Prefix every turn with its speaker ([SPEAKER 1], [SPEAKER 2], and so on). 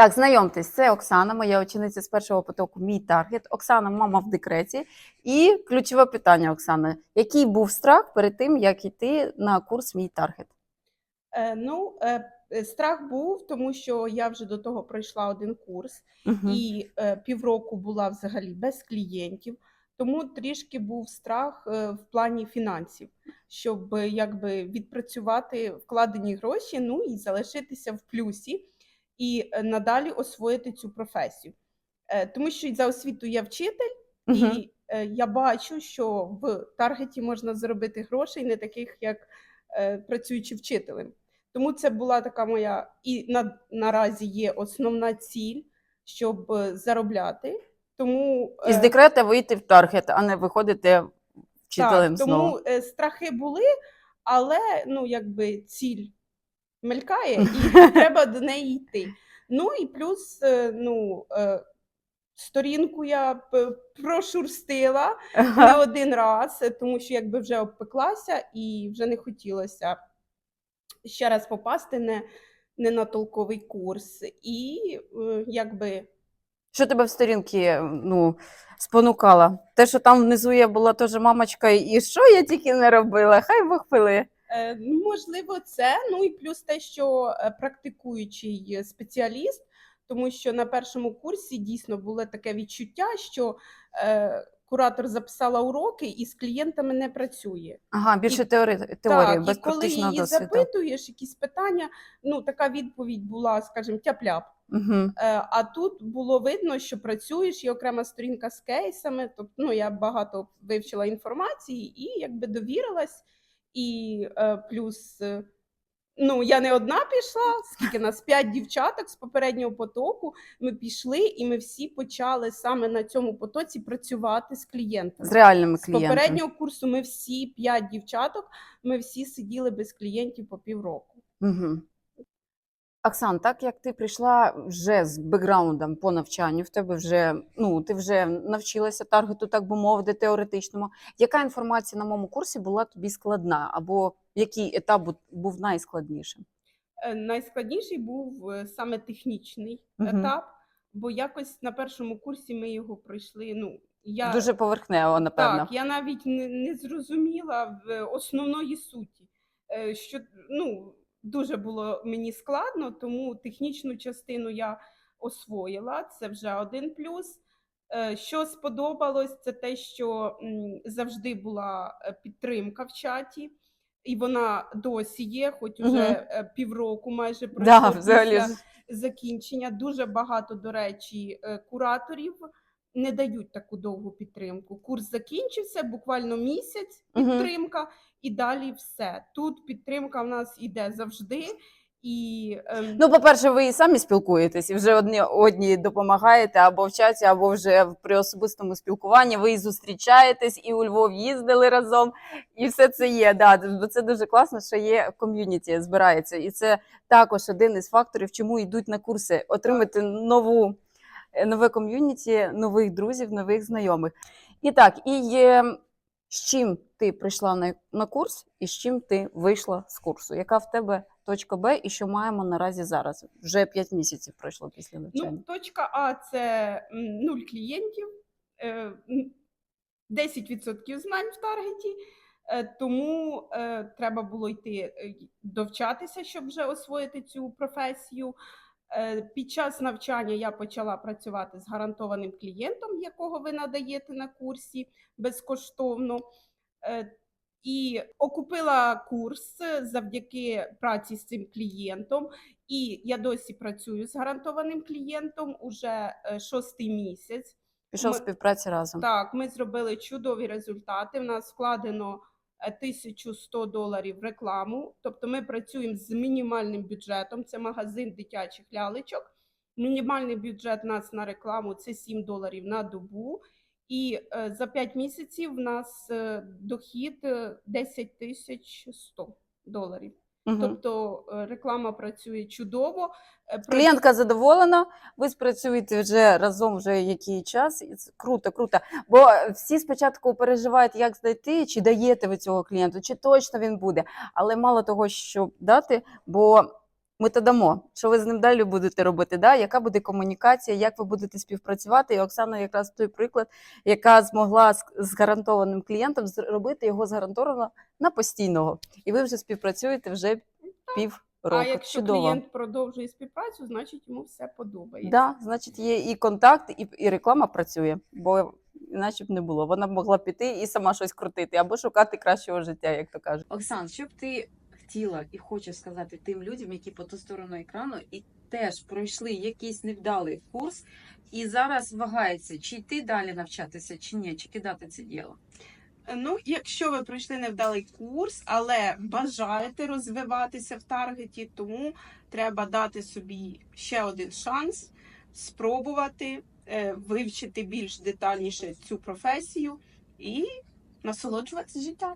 [SPEAKER 1] Так, знайомтесь, це Оксана, моя учениця з першого потоку Мій таргет. Оксана, мама в декреті. І ключове питання, Оксана: який був страх перед тим, як йти на курс Мій таргет?
[SPEAKER 2] Е, Ну, е, страх був, тому що я вже до того пройшла один курс
[SPEAKER 1] Угу.
[SPEAKER 2] і е, півроку була взагалі без клієнтів. Тому трішки був страх е, в плані фінансів, щоб якби відпрацювати вкладені гроші, ну і залишитися в плюсі і е, надалі освоїти цю професію. Е, Тому що за освіту я вчитель, і е, я бачу, що в таргеті можна заробити грошей, не таких, як працюючи вчителем. Тому це була така моя і на, наразі є основна ціль, щоб заробляти. Тому,
[SPEAKER 1] Із декрета вийти в таргет, а не виходити вчителем
[SPEAKER 2] так,
[SPEAKER 1] знову.
[SPEAKER 2] тому страхи були, але ну, якби ціль мелькає, і треба до неї йти. Ну і плюс, е, ну, е, сторінку я прошурстила не один раз, тому що якби вже обпеклася і вже не хотілося ще раз попасти не, не на толковий курс. І е, якби
[SPEAKER 1] Що тебе в сторінки ну, спонукало? Те, що там внизу я була теж мамочка, і що я тільки не робила? Хай Бог пили.
[SPEAKER 2] Е, ну, Можливо, це. Ну і плюс те, що е, практикуючий спеціаліст, тому що на першому курсі дійсно було таке відчуття, що е, куратор записала уроки і з клієнтами не працює.
[SPEAKER 1] Ага, більше
[SPEAKER 2] І-
[SPEAKER 1] теорії, теорії
[SPEAKER 2] так,
[SPEAKER 1] без
[SPEAKER 2] і коли її
[SPEAKER 1] досвіду.
[SPEAKER 2] запитуєш, якісь питання, ну така відповідь була, скажімо, тяп-ляп.
[SPEAKER 1] Угу.
[SPEAKER 2] Е, А тут було видно, що працюєш, є окрема сторінка з кейсами. Тобто, ну я багато вивчила інформації і якби довірилась. І е, плюс, е, ну я не одна пішла, скільки нас п'ять дівчаток з попереднього потоку. Ми пішли, і ми всі почали саме на цьому потоці працювати з клієнтами.
[SPEAKER 1] З реальними
[SPEAKER 2] З попереднього курсу ми всі п'ять дівчаток, ми всі сиділи без клієнтів по півроку.
[SPEAKER 1] Угу. Оксан, так як ти прийшла вже з бекграундом по навчанню, в тебе вже ну ти вже навчилася таргету, так би мовити, теоретичному. Яка інформація на моєму курсі була тобі складна, або який етап був найскладнішим?
[SPEAKER 2] Е, Найскладніший був е, саме технічний
[SPEAKER 1] Мгм.
[SPEAKER 2] етап, бо якось на першому курсі ми його пройшли. Ну я
[SPEAKER 1] Дуже поверхнево, напевно.
[SPEAKER 2] так, я навіть не, не зрозуміла в основної суті, Е, що ну дуже було мені складно, тому технічну частину я освоїла. Це вже один плюс. Е, Що сподобалось, це те, що завжди була е, підтримка в чаті, і вона досі є, хоч уже
[SPEAKER 1] Мгм.
[SPEAKER 2] е, півроку майже пройшло
[SPEAKER 1] Да,
[SPEAKER 2] після закінчення. Дуже багато, до речі, кураторів не дають таку довгу підтримку. Курс закінчився, буквально місяць підтримка, і далі все. Тут підтримка в нас іде завжди. І ем,
[SPEAKER 1] Ну, по-перше, ви і самі спілкуєтесь, і вже одні одні допомагаєте або в чаті, або вже при особистому спілкуванні. Ви і зустрічаєтесь, і у Львов їздили разом, і все це є. Да, це дуже класно, що є ком'юніті, збирається. І це також один із факторів, чому йдуть на курси, отримати нову, нове ком'юніті, нових друзів, нових знайомих. І так, і е, з чим ти прийшла на, на курс, і з чим ти вийшла з курсу? Яка в тебе точка Б і що маємо наразі зараз? Вже 5 місяців пройшло після навчання.
[SPEAKER 2] ну, точка А це нуль клієнтів, е, м, 10% знань в таргеті. Е, Тому е, треба було йти е, довчатися, щоб вже освоїти цю професію. Е, Під час навчання я почала працювати з гарантованим клієнтом, якого ви надаєте на курсі безкоштовно. Е, І окупила курс завдяки праці з цим клієнтом. І я досі працюю з гарантованим клієнтом уже е, шостий місяць.
[SPEAKER 1] Пішов
[SPEAKER 2] ми-
[SPEAKER 1] співпраці разом.
[SPEAKER 2] Так, ми зробили чудові результати. В нас вкладено е, 1100 доларів рекламу. Тобто ми працюємо з мінімальним бюджетом. Це магазин дитячих лялечок. Мінімальний бюджет нас на рекламу це 7 доларів на добу. І е, за 5 місяців в нас е, дохід е, 10 тисяч 100 доларів.
[SPEAKER 1] Мгм.
[SPEAKER 2] Тобто е, реклама працює чудово. Е,
[SPEAKER 1] Клієнтка задоволена, ви спрацюєте вже разом вже який час. Круто, круто. Бо всі спочатку переживають, як знайти, чи даєте ви цього клієнту, чи точно він буде. Але мало того, щоб дати, бо ми то дамо. Що ви з ним далі будете робити? Да? Яка буде комунікація, як ви будете співпрацювати? І Оксана якраз той приклад, яка змогла з, гарантованим клієнтом зробити його згарантовано на постійного. І ви вже співпрацюєте вже пів року.
[SPEAKER 2] А якщо
[SPEAKER 1] Чудово.
[SPEAKER 2] клієнт продовжує співпрацю, значить йому все подобається.
[SPEAKER 1] Да, значить, є і контакт, і, і реклама працює, бо іначе б не було. Вона б могла піти і сама щось крутити, або шукати кращого життя, як то кажуть.
[SPEAKER 3] Оксан, що б ти хотіла і хочеш сказати тим людям, які по ту сторону екрану і теж пройшли якийсь невдалий курс, і зараз вагаються, чи йти далі навчатися, чи ні, чи кидати це діло.
[SPEAKER 2] Ну, якщо ви пройшли невдалий курс, але бажаєте розвиватися в таргеті, тому треба дати собі ще один шанс, спробувати е, вивчити більш детальніше цю професію і насолоджуватися життям.